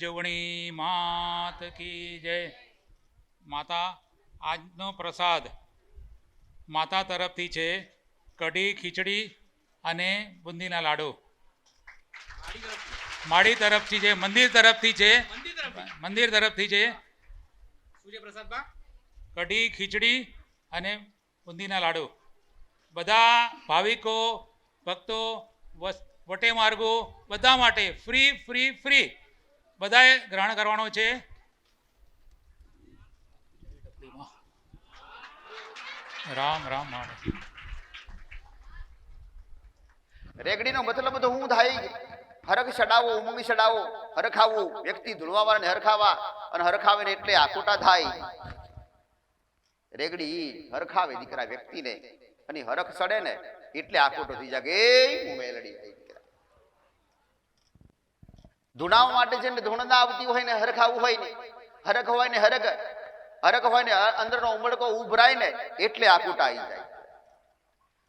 જોગણી માત કી જય. માતા આજનો પ્રસાદ માતા તરફથી છે કઢી ખીચડી અને બુંદીના લાડુ. માળી તરફથી છે મંદિર તરફથી છે મંદિર તરફથી છે. કઢી ખીચડી અને બુંદીના લાડુ. બધા ભાવિકો ભક્તો વટે માર્ગો બધા માટે ફ્રી ફ્રી ફ્રી બધાએ ગ્રહણ કરવાનો છે. રામ રામ રેગડીનો મતલબ તો હું થાય હરખ ચડાવો ઉમંગ ચડાવો, હરખાવું, વ્યક્તિ ધૂળવાવાળાને હરખાવા અને હરખાવે એટલે આખોટા થાય. રેગડી હરખાવે દીકરા વ્યક્તિને અને હરખ ચડે ને એટલે આખોટો થઈ જાગે. હું મેલડી ધૂણાવવા માટે છે ને ધૂણના આવતી હોય ને હરખાવું હોય ને, હરખ હોય ને હરખ હરખ હોય ને અંદરનો ઉમળકો ઉભરાય ને એટલે આકુટા આવી જાય.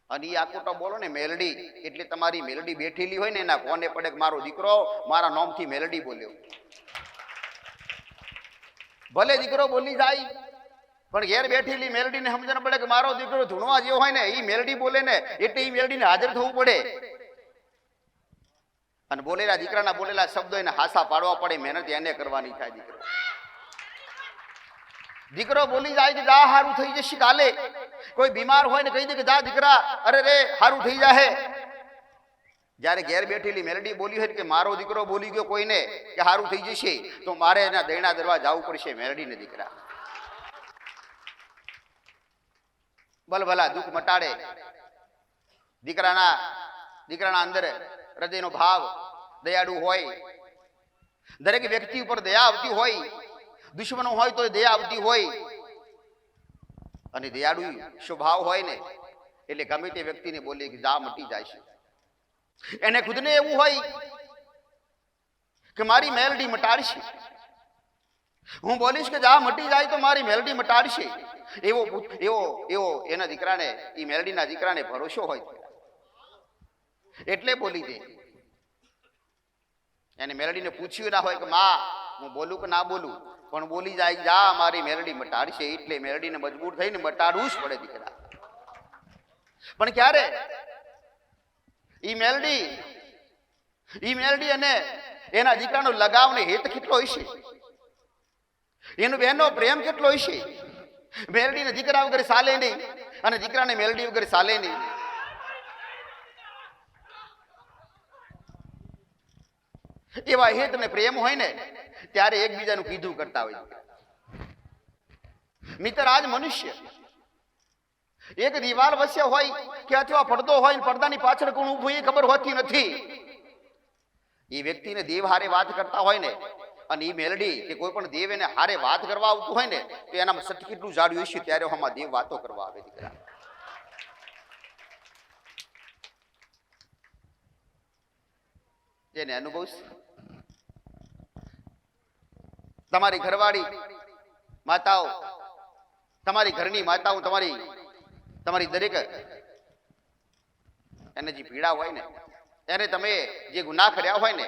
અને એ આકોટો બોલો ને મેલડી, એટલે તમારી મેલડી બેઠેલી હોય ને એના કોને પડે મારો દીકરો મારા નોમથી મેલડી બોલ્યો. ભલે દીકરો બોલી જાય, પણ ઘેર બેઠેલી મેલડીને સમજણ પડે કે મારો દીકરો ધૂણવા જેવો હોય ને એ મેલડી બોલે ને, એટલે ઈ મેલડીને હાજર થવું પડે. અને બોલેલા દીકરાના બોલેલા શબ્દો એને હાસા પાડવા પડે, મહેનત એને કરવાની થાય દીકરો. દીકરો બોલી જાય કે જા, હારું થઈ જશે કાલે. કોઈ બીમાર હોય ને કહી દે કે જા દીકરા, અરે રે, હારું થઈ જાહે. જ્યારે ઘેર બેઠેલી મેલડી બોલી હોય કે મારો દીકરો બોલી ગયો કોઈને કે હારું થઈ જશે, તો મારે એના દૈણા દરવા જવું પડશે મેલડીને દીકરા. ભલભલા દુઃખ મટાડે. દીકરાના દીકરાના અંદર હૃદયનો ભાવ દયાળુ હોય. દરેક વ્યક્તિ ઉપર દયા આવતી હોય, દુશ્મનો હોય તો દયા આવતી હોય. અને દયાળુ સ્વભાવ હોય ને, એટલે ગમે તે વ્યક્તિને બોલે કે જા, મટી જાય છે. એને ખુદને એવું હોય કે મારી મેલડી મટાડશે. હું બોલીશ કે જા, મટી જાય તો મારી મેલડી મટાડશે. એવો એવો એવો એના દીકરાને એ મેલડીના દીકરાને ભરોસો હોય. એટલે બોલી દે. એને મેલડીને પૂછ્યું ના હોય કે, માં, હું બોલું કે ના બોલું? પણ બોલી જાય, જા, મારી મેલડી મટાડશે. એટલે મેલડીને મજબૂર થઈને મટાડવું જ પડે દીકરા. પણ ક્યારે? ઈ મેલડી ઈ મેલડી અને એના દીકરાનો લગાવ ને હેત કેટલો હશે? એનો બહેનનો પ્રેમ કેટલો હશે? મેલડીને દીકરા વગર ચાલે નહીં અને દીકરાને મેલડી વગર ચાલે નહીં. એવા હેત ને પ્રેમ હોય ને, ત્યારે એકબીજાનું કીધું કરતા હોય મિત્ર આજ મનુષ્ય, એક દિવાલ વચ્ચે હોય કે અથવા પડદો હોય પડદાની પાછળ કોણ ઊભું એ ખબર હોતી નથી. એ વ્યક્તિને દેવ હારે વાત કરતા હોય ને, અને એ મેલડી કે કોઈ પણ દેવ એને હારે વાત કરવા આવતું હોય ને, તો એનામાં સત કેટલું જાડ્યું છે ત્યારે આમાં દેવ વાતો કરવા આવે દીકરા. જેને અનુભવ તમારી ઘરવાળી માતાઓ, તમારી ઘરની માતાઓ, તમારી તમારી દરેક એને જે પીડા હોય ને, એને તમે જે ગુનાહ કર્યા હોય ને,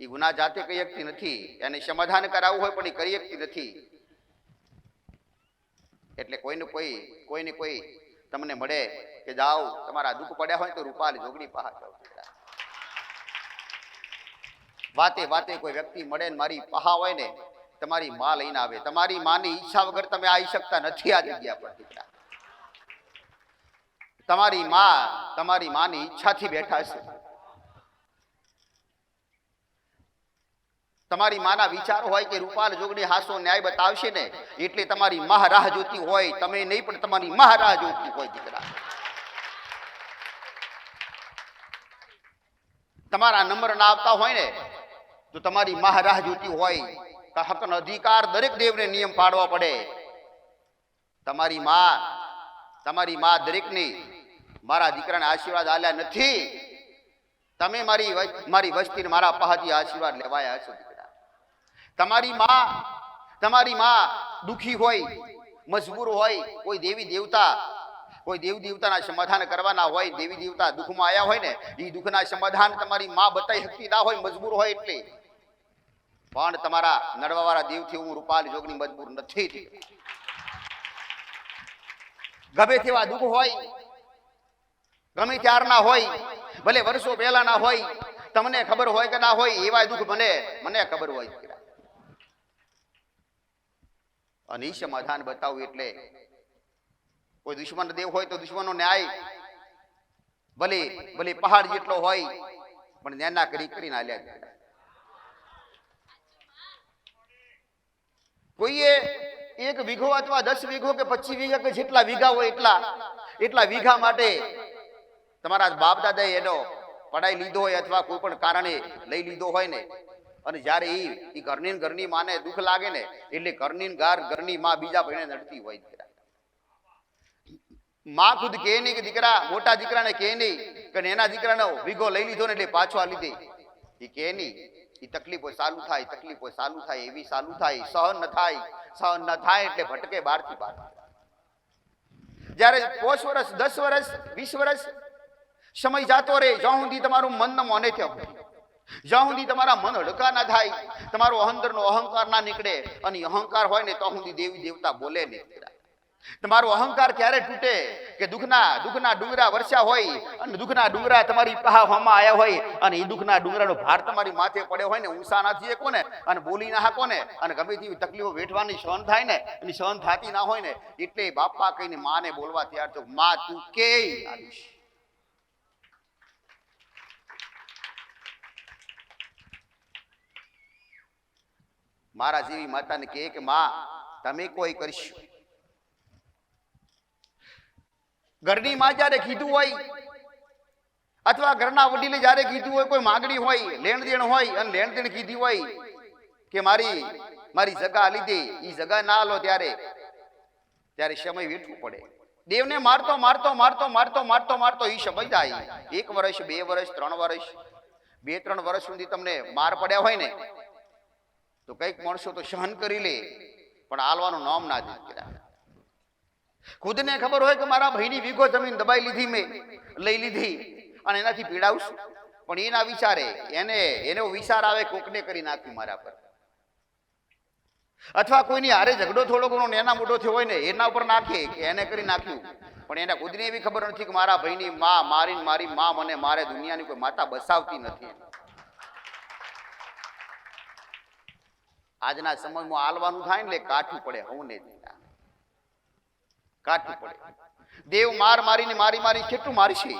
એ ગુના જાતે કહી શકતી નથી. એને સમાધાન કરાવવું હોય પણ એ કરી શકતી નથી. એટલે કોઈને કોઈ કોઈને કોઈ તમને મળે કે જાઓ, તમારા દુઃખ પડ્યા હોય તો રૂપાલ જોગણી પહાડ જાઓ વાતે વાતે કોઈ વ્યક્તિ મળે ને મારી પહા હોય ને, તમારી માં લઈને આવે. તમારી માની ઈચ્છા વગર તમે આવી શકતા નથી આ જગ્યા પર દીકરા તમારી માં તમારી માની ઈચ્છાથી બેઠા છે તમારી માના વિચાર હોય કે રૂપાલ જોગડી હાસો ન્યાય બતાવશે ને, એટલે તમારી માહ રાહ જોતી હોય, તમે નહીં, પણ તમારી મા રાહ જોતી હોય દીકરા. તમારા નંબર ના આવતા હોય ને તો તમારી માહ રાહ જોતી હોય તો હકનો અધિકાર દરેક દેવને નિયમ પાડવા પડે. તમારી મા તમારી મા દરેકની મારા દીકરાને આશીર્વાદ આલ્યા નથી, તમે મારી મારી વસ્તીને મારા પહાથી આશીર્વાદ લેવાયા છો દીકરા. તમારી મા તમારી મા દુખી હોય, મજબૂર હોય, કોઈ દેવી દેવતા, કોઈ દેવ દેવતાના સમાધાન કરવાના હોય, દેવી દેવતા દુઃખમાં આવ્યા હોય ને એ દુઃખના સમાધાન તમારી માં બતાવી શકતી ના હોય, મજબૂર હોય એટલે. પણ તમારા નડવાવાળા દીવથી હું રૂપાલ જોગની મજબૂર નથી ગમે તેવા દુઃખ હોય, ગમે ત્યારના હોય, ભલે વર્ષો પહેલાના હોય, તમને ખબર હોય કે ના હોય, એવા દુઃખ મને મને ખબર હોય. અને સમાધાન બતાવું એટલે કોઈ દુશ્મન દેવ હોય તો દુશ્મનો ન્યાય, ભલે ભલે પહાડ જેટલો હોય, પણ ન્યાના કરી કરીને હાલ્યા જ કરે. કોઈએ એક વીઘો અથવા દસ વીઘો કે પચીસ વીઘા કે જેટલા વીઘા હોય એટલા એટલા વીઘા માટે તમારા બાપ દાદાએ એનો પડાઈ લીધો હોય અથવા કોઈ પણ કારણે લઈ લીધો હોય ને, અને જ્યારે એ એ ઘરની ઘરની માને દુઃખ લાગે ને, એટલે ઘરની ઘર, ઘરની માં બીજા ભાઈને નડતી હોય દીકરા. માં ખુદ કહે નહીં કે દીકરા, મોટા દીકરાને કહે નહીં, કે એના દીકરાનો વીઘો લઈ લીધો ને એટલે પાછો આ લીધી. એ કહે નહીં એ તકલીફો ચાલુ થાય, તકલીફો ચાલુ થાય, એવી ચાલુ થાય, સહન ન થાય, સહન ન થાય એટલે ભટકે બારથી બાર જ્યારે પોષ વર્ષ દસ વર્ષ વીસ વર્ષ સમય જાતો રહે, જ્યાં સુધી તમારું મન ન મોને થયો જ્યાં સુધી તમારા મન હડકા ના થાય, તમારો અંદરનો અહંકાર ના નીકળે, અને અહંકાર હોય ને તો સુધી દેવી દેવતા બોલે નહીં. તમારો અહંકાર ક્યારે તૂટે કે દુઃખના દુઃખના ડુંગરા વર્ષા હોય અને દુઃખના ડુંગરા તમારી પાહા આવ્યા હોય અને એ દુઃખના ડુંગરાનો ભાર તમારી માથે પડ્યો હોય ને ઊંસા ના થઈએ કોને અને બોલી ના હાકો ને અને ગમે તેવી તકલીફો વેઠવાની સહન થાય ને અને સહન થતી ના હોય ને એટલે બાપા કહીને માને બોલવા તૈયાર તો માં, તું કે આવીશ મારા જેવી માતાને કે, માં, તમે કોઈ કરશો? ઘરની માં જ્યારે કીધું હોય, અથવા ઘરના વડીલે જ્યારે કીધું હોય, કોઈ માંગણી હોય લેણ દેણ હોય, અને લેણ દેણ કીધી હોય કે મારી મારી જગા લીધી એ જગા ના લો ત્યારે ત્યારે સમય વેઠવું પડે દેવને મારતો મારતો મારતો મારતો મારતો મારતો એ સમય જાય એક વર્ષ, બે વર્ષ, ત્રણ વર્ષ, બે, ત્રણ વર્ષ સુધી તમને માર પડ્યા હોય ને, તો કંઈક માણસો તો સહન કરી લે, પણ આલવાનું નામ ના જ દીકરા. ખુદને ખબર હોય કે મારા ભાઈની વીઘો જમીન દબાઈ લીધી મેં, લઈ લીધી અને એનાથી પીડાવશું. પણ એના વિચારે, એને, એનો વિચાર આવે કોકને કરી નાખ્યું મારા પર. અથવા કોઈની હારે ઝઘડો થોડો ઘણો નેના મોટો થયો હોય ને, એના ઉપર નાખે કે એને કરી નાખ્યું. પણ એને ખુદને એવી ખબર નથી કે મારા ભાઈની માં મારી મારી માં મને મારે દુનિયાની કોઈ માતા બસાવતી નથી. આજના સમયમાં આલવાનું થાય ને કાઠું પડે હું ને કાઠું પડે. દેવ માર મારીને મારી મારી કેટલું મારશે.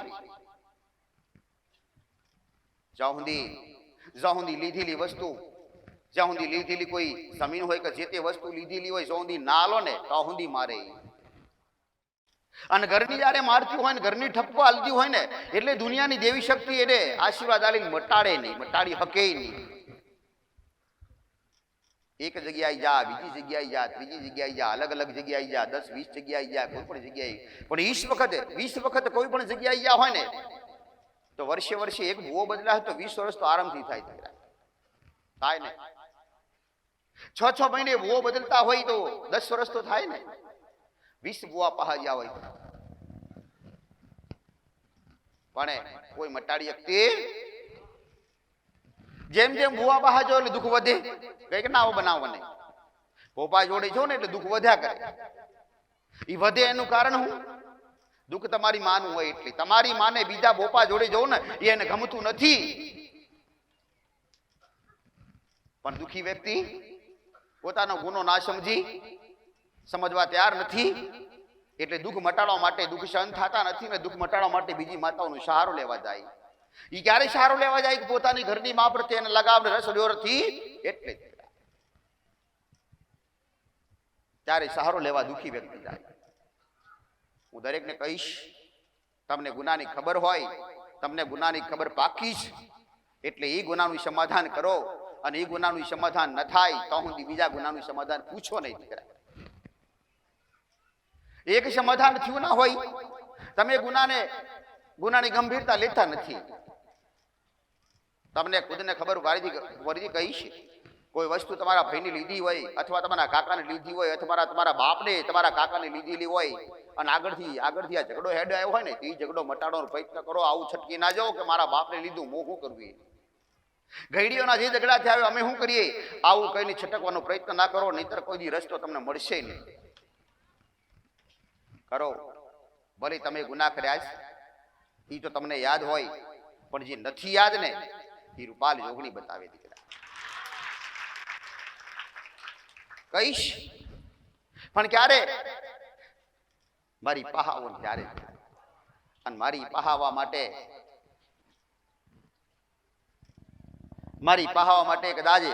જ્યાં સુધી લીધેલી વસ્તુ જ્યાં લીધેલી કોઈ જમીન હોય કે જે તે વસ્તુ લીધેલી હોય જ્યાં ના લો ને ત્યાં સુધી મારે. અને ઘરની જયારે મારતી હોય ને, ઘરની ઠપકો હાલતી હોય ને, એટલે દુનિયાની દેવી શક્તિ એને આશીર્વાદ આલીને મટાડે નહીં, મટાડી હકે નહીં. એક જગ્યાએ જા, બીજી જગ્યાએ જા, ત્રીજી જગ્યાએ જા, અલગ અલગ જગ્યાએ જા, દસ, વીસ જગ્યાએ જા, કોઈ પણ જગ્યાએ. પણ વીસ વખતે, વીસ વખત કોઈ પણ જગ્યાએ જા હોય ને, તો વર્ષે વર્ષે એક ભૂવો બદલાય તો વીસ વર્ષ તો આરામથી થાય થાય ને? છ છ મહિને ભૂવો બદલતા હોય તો દસ વર્ષ તો થાય ને? વીસ ભૂવા પહા જ્યાં હોય પણ કોઈ મટાડી શકતે? જેમ જેમ ભૂવા બહા જો એટલે દુઃખ વધે. કંઈક ના બનાવો નહીં પોપા જોડે છો ને એટલે દુઃખ વધ્યા કરે. એ વધે એનું કારણ હું? દુઃખ તમારી માનું હોય એટલે. તમારી માને બીજા બોપા જોડે જવું ને એ એને ગમતું નથી. પણ દુઃખી વ્યક્તિ પોતાનો ગુનો ના સમજી, સમજવા તૈયાર નથી. એટલે દુઃખ મટાડવા માટે દુઃખ સહન થતા નથી ને દુઃખ મટાડવા માટે બીજી માતાઓનો સહારો લેવા જાય. ઈ ક્યારે સહારો લેવા જાય કે પોતાની ઘરની મા પ્રત્યે એને લગાવ રસ ડોરથી એટલે જ. ત્યારે સહારો લેવા દુઃખી વ્યક્તિ જાય હું દરેકને કહીશ, તમને ગુનાની ખબર હોય, તમને ગુનાની ખબર પાકી જ એટલે એ ગુનાનું સમાધાન કરો અને એ ગુનાનું સમાધાન ન થાય તો હું બીજા ગુનાનું સમાધાન પૂછો નહીં દીકરા એક સમાધાન થયું ના હોય, તમે ગુનાને ગુનાની ગંભીરતા લેતા નથી. તમને ખુદને ખબર વારીથી વરીથી કહીશ કોઈ વસ્તુ તમારા ભાઈની લીધી હોય અથવા તમારા કાકાને લીધી હોય અથવા તમારા બાપને તમારા કાકાને લીધેલી હોય અને આગળથી આગળથી આ ઝઘડો હેડ આવ્યો હોય ને એ ઝઘડો મટાડવાનો પ્રયત્ન કરો આવું છટકી ના જાઓ કે મારા બાપને લીધું હું શું કરવું ઘડીઓના જે ઝઘડા થયા હોય, અમે શું કરીએ? આવું કહીને છટકવાનો પ્રયત્ન ના કરો નહીતર કોઈ દી રસ્તો તમને મળશે નહીં. કરો. ભલે તમે ગુના કર્યા છે એ તો તમને યાદ હોય, પણ જે નથી યાદ ને એ રૂપાલ જોગણી બતાવે દીકરા. કહીશ? પણ ક્યારે? મારી પહાવો ત્યારે અને મારી પહાવા માટે, મારી પહાવા માટે કદાચ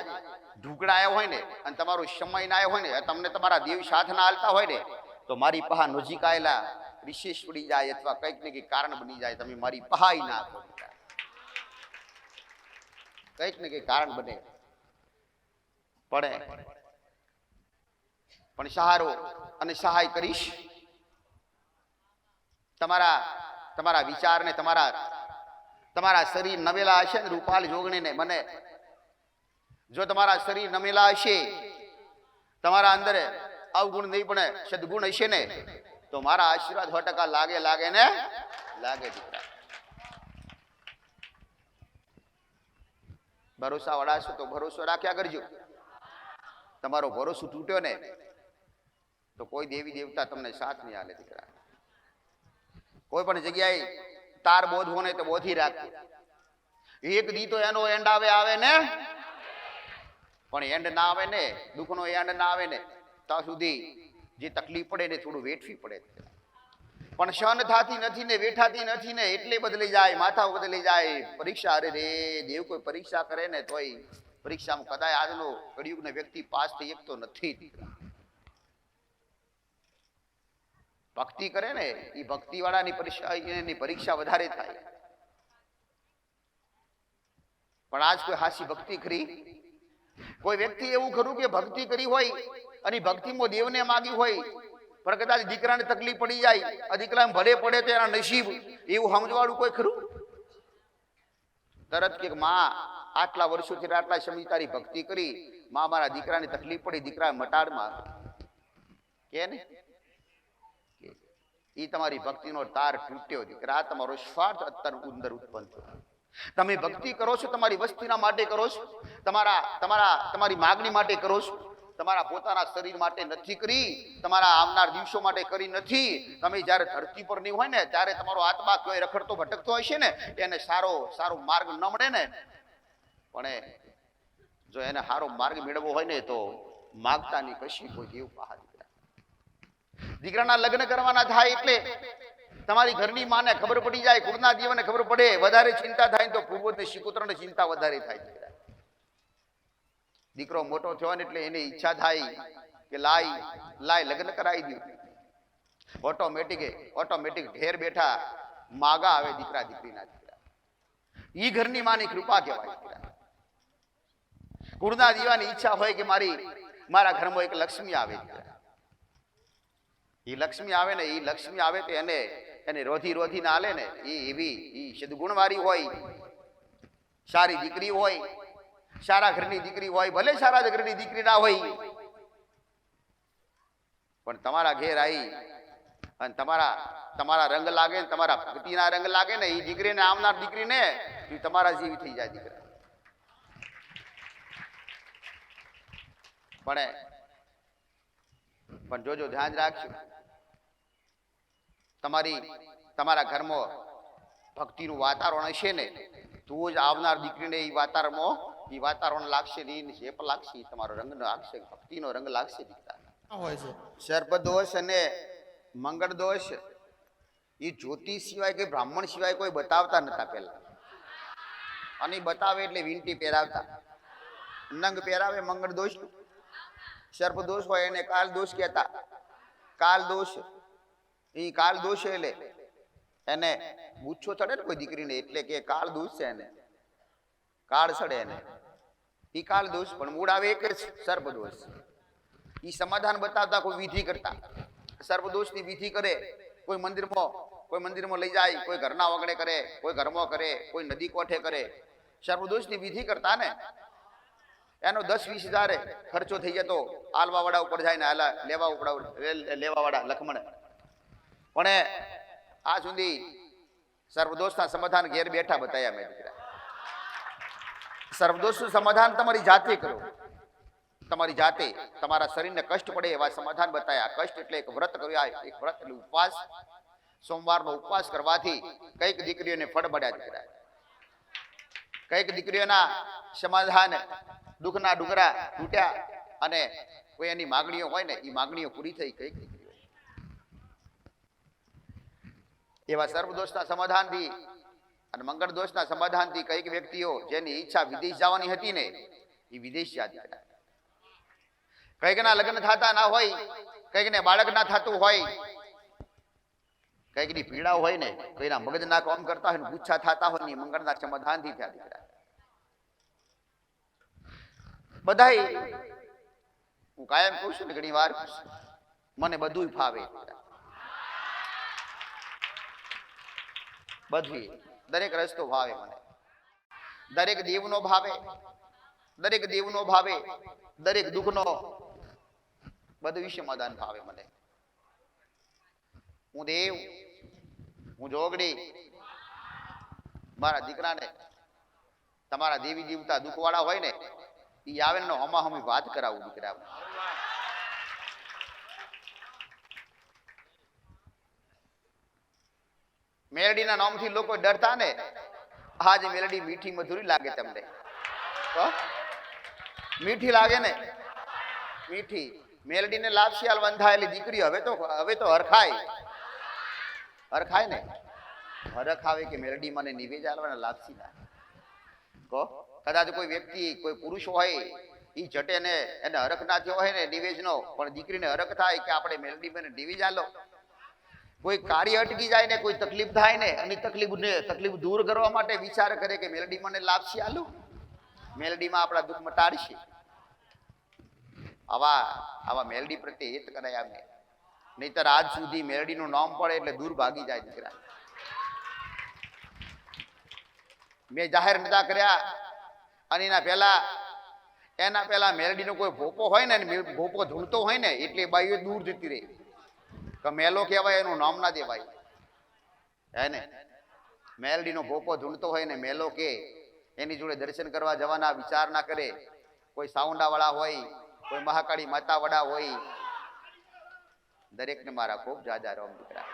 ઢુકડા આવ્યો હોય ને, અને તમારો સમય ના આવ્યો હોય ને તમને તમારા દેવ સાથ ના હાલતા હોય ને, તો મારી પહા નજીક આયેલા વિશેષ પડી જાય અથવા કંઈક ને કંઈક કારણ બની જાય, તમે મારી પહાઈ ના આપો કંઈક ને કંઈક કારણ બને. પડે. પણ સહારો અને સહાય કરીશ. તમારા તમારા વિચારને તમારા તમારા શરીર નમેલા હશે ને રૂપાલ જોગણીને મને, જો તમારા શરીર નમેલા હશે, તમારા અંદર અવગુણ નહીં પણ સદગુણ હશે ને તો મારા આશીર્વાદ સો ટકા લાગે લાગે ને? લાગે દીકરા. ભરોસા વળાશો તો ભરોસો રાખ્યા કરજો. તમારો ભરોસો તૂટ્યો ને, તો કોઈ દેવી દેવતા તમને સાથ નહીં આલે દીકરા. કોઈ પણ જગ્યાએ તાર બોધવો ને તો બોધી રાખજો. એક દી તો એનો એન્ડ આવે આવે ને? પણ એન્ડ ના આવે ને, દુઃખનો એન્ડ ના આવે ને, ત્યાં સુધી જે તકલીફ પડે ને થોડું વેઠવી પડે. પણ સહન થાતી નથી ને વેઠાતી નથી ને એટલે બદલી જાય, માથા બદલી જાય. પરીક્ષા, અરે રે, દેવ કોઈ પરીક્ષા કરે ને તોય પરીક્ષામાં કદાચ આજનો કળિયુગનો વ્યક્તિ પાસ થઈ શકતો નથી. ભક્તિ કરે ને એ ભક્તિ વાળાની પરીક્ષા, એની પરીક્ષા વધારે થાય. પણ આજ કોઈ હાસી ભક્તિ કરી? કોઈ વ્યક્તિ એવું ખરું કે ભક્તિ કરી હોય અને ભક્તિમાં દેવને માગી હોય, પણ કદાચ દીકરાને તકલીફ પડી જાય, આ ભલે પડે તો એના નસીબ એવું સમજવાળું કોઈ ખરું? તરત કે માં, આટલા વર્ષોથી આટલા સમય તારી ભક્તિ કરી, માં મારા દીકરાને તકલીફ પડી દીકરા મટાડમાં કે ને? એ તમારી ભક્તિનો તાર તૂટ્યો, દીકરા તમારો સ્વાર્થ અત્યારે ઉંદર ઉત્પન્ન થયો. તમે ભક્તિ કરો છો, તમારી વસ્તીના માટે કરો છો, તમારા તમારા, તમારી માગણી માટે કરો છો તમારા પોતાના શરીર માટે નથી કરી, તમારા આવનાર દિવસો માટે કરી નથી. તમે જ્યારે ધરતી પર નહીં હોય ને, ત્યારે તમારો આત્મા કોઈ રખડતો ભટકતો હશે ને, એને સારો સારો માર્ગ ન મળે ને. પણ જો એને સારો માર્ગ મેળવવો હોય ને, તો માગતાની કશી કોઈ દેવ પહાડ દીકરા દીકરાના લગ્ન કરવાના થાય એટલે તમારી ઘરની માને ખબર પડી જાય, કુળના જીવને ખબર પડે, વધારે ચિંતા થાય ને તો પૂર્વજની શિકોત્રને ચિંતા વધારે થાય. દીકરા દીકરો મોટો થયો એટલે એની ઈચ્છા થાય કે લાય લાય, લગ્ન કરાવી દઉં. ઓટોમેટિક ઓટોમેટિક ઢેર બેઠા માગા આવે દીકરા, દીકરીના દીકરા. ઈ ઘરની માની કૃપા કહેવાય દીકરા દીવાની ઈચ્છા હોય કે મારી, મારા ઘરમાં એક લક્ષ્મી આવે એ લક્ષ્મી આવે ને એ લક્ષ્મી આવે તો એને એને રોધી રોધી ના આલે ને એ એવી એ સદગુણવાળી હોય, સારી દીકરી હોય સારા ઘરની દીકરી હોય, ભલે સારા ઘરની દીકરી ના હોય. પણ તમારા ઘેર આવી અને તમારા તમારા રંગ લાગે ને, તમારા ભક્તિના રંગ લાગે ને, એ દીકરીને આવનાર દીકરીને એ તમારા જેવી થઈ જાય દીકરા. પણ પણ જોજો, ધ્યાન રાખજો. તમારી, તમારા ઘરમાં ભક્તિનું વાતાવરણ હશે ને, તો જ આવનાર દીકરીને એ વાતાવરણમાં એ વાતાવરણ લાગશે ને શેપ લાગશે તમારો રંગ લાગશે ભક્તિનો રંગ લાગશે દીકરા હોય છે. સર્પદોષ અને મંગળ દોષ એ જ્યોતિ સિવાય કે બ્રાહ્મણ સિવાય કોઈ બતાવતા નતા પહેલા. અને બતાવે એટલે વીંટી પહેરાવતા. નંગ પહેરાવે મંગળ દોષ સર્પ દોષ હોય એને કાલ દોષ કહેતા. કાલ દોષ એ કાલ દોષ એટલે એને ગુચ્છો ચડે ને કોઈ દીકરીને એટલે કે કાળ દૂષ છે એને. કાળ ચડે એને. એ દોષ પણ મૂળ આવે એક જ સર્પ દોષ. ઈ સમાધાન બતાવતા કોઈ વિધિ કરતા. સર્વદોષની વિધિ કરે, કોઈ મંદિરમાં કોઈ મંદિરમાં લઈ જાય, કોઈ ઘરના વગડે કરે, કોઈ ઘરમાં કરે, કોઈ નદી કોઠે કરે. સર્વદોષની વિધિ કરતા ને, એનો દસ વીસ હજાર ખર્ચો થઈ જતો આલવા વાળા ઉપર જાય ને આલા, લેવા ઉપડા લેવા વાળા લખમણ. પણ આ સુધી સર્વદોષના સમાધાન ઘેર બેઠા બતાવ્યા મેં સર્વદોષનું સમાધાન તમારી જાતે કરો. તમારી જાતે તમારા શરીરને કષ્ટ પડે એવા સમાધાન બતાવ્યા કષ્ટ એટલે એક વ્રત કર્યા, એક વ્રત એટલે ઉપવાસ. સોમવારનો ઉપવાસ કરવાથી કંઈક દીકરીઓને ફળ મળ્યા દીકરા. કંઈક દીકરીઓના સમાધાન દુઃખના ડુંગરા તૂટ્યા અને કોઈ એની માગણીઓ હોય ને, એ માગણીઓ પૂરી થઈ કંઈક દીકરીઓ એવા સર્વદોષના સમાધાનથી અને મંગળ દોષના સમાધાનથી કંઈક વ્યક્તિઓ જેની ઈચ્છા વિદેશ જવાની હતી ને, એ વિદેશ કર્યા કઈકના લગ્ન થતા ના હોય, કઈકને બાળક ના થતું હોય, કઈકની પીડા હોય ને, કોઈના મગજના કામ કરતા હોય ગુચ્છા થતા હોય ને મંગળના સમાધાનથી થયા દીકરા બધાય હું કાયમ કહું છું ને, ઘણી વાર મને બધું ફાવે. બધું. દરેક રસ્તો ભાવે મને. દરેક દેવનો ભાવે. દરેક દેવનો ભાવે. દરેક દુઃખનો. બધું મદાન ભાવે મને. હું દેવ. હું જોગડી. મારા દીકરાને. તમારા દેવી દેવતા દુઃખવાળા હોય ને એ આવે ને હમાહમી વાત કરાવું દીકરા મેલડીના નામથી લોકો ડરતા ને, આજ મેલડી મીઠી મધુરી લાગે તમને? મીઠી લાગે ને? મીઠી. મેલડીને લાપસી બંધાયેલી દીકરી હવે તો હવે તો હરખાય. હરખાય ને? હરખ આવે કે મેલડી મને નિવેજ આલવાના લાપસી ના. કહો કદાચ કોઈ વ્યક્તિ, કોઈ પુરુષ હોય એ જટે ને એને હરખ ના થયો હોય ને નિવેજનો પણ દીકરીને હરખ થાય કે આપણે મેલડી મને નિવેજ આલો. કોઈ કાર્ય અટકી જાય ને, કોઈ તકલીફ થાય ને, અને તકલીફ ને તકલીફ દૂર કરવા માટે વિચાર કરે કે મેલડી મને લાભશે આલુ. મેલડીમાં આપણા દુઃખ મટાડશે. આવા આવા મેલડી પ્રત્યે હિત કરાય અમે નહીતર આજ સુધી મેલડીનું નામ પડે એટલે દૂર ભાગી જાય દીકરા. મેં જાહેર નતા કર્યા, અને એના પહેલા એના પહેલા મેલડીનો કોઈ ભોપો હોય ને ભોપો ધૂળતો હોય ને, એટલે બાઈઓ દૂર જતી રહે. કે મેલો કહેવાય, એનું નામ ના દેવાય. હે ને? મેલડીનો ભોપો ધૂળતો હોય ને મેલો કે, એની જોડે દર્શન કરવા જવાના, વિચાર ના કરે. કોઈ સાઉન્ડાવાળા હોય, કોઈ મહાકાળી માતાવાળા હોય. દરેકને મારા ખૂબ જાજા રોમ દીકરા.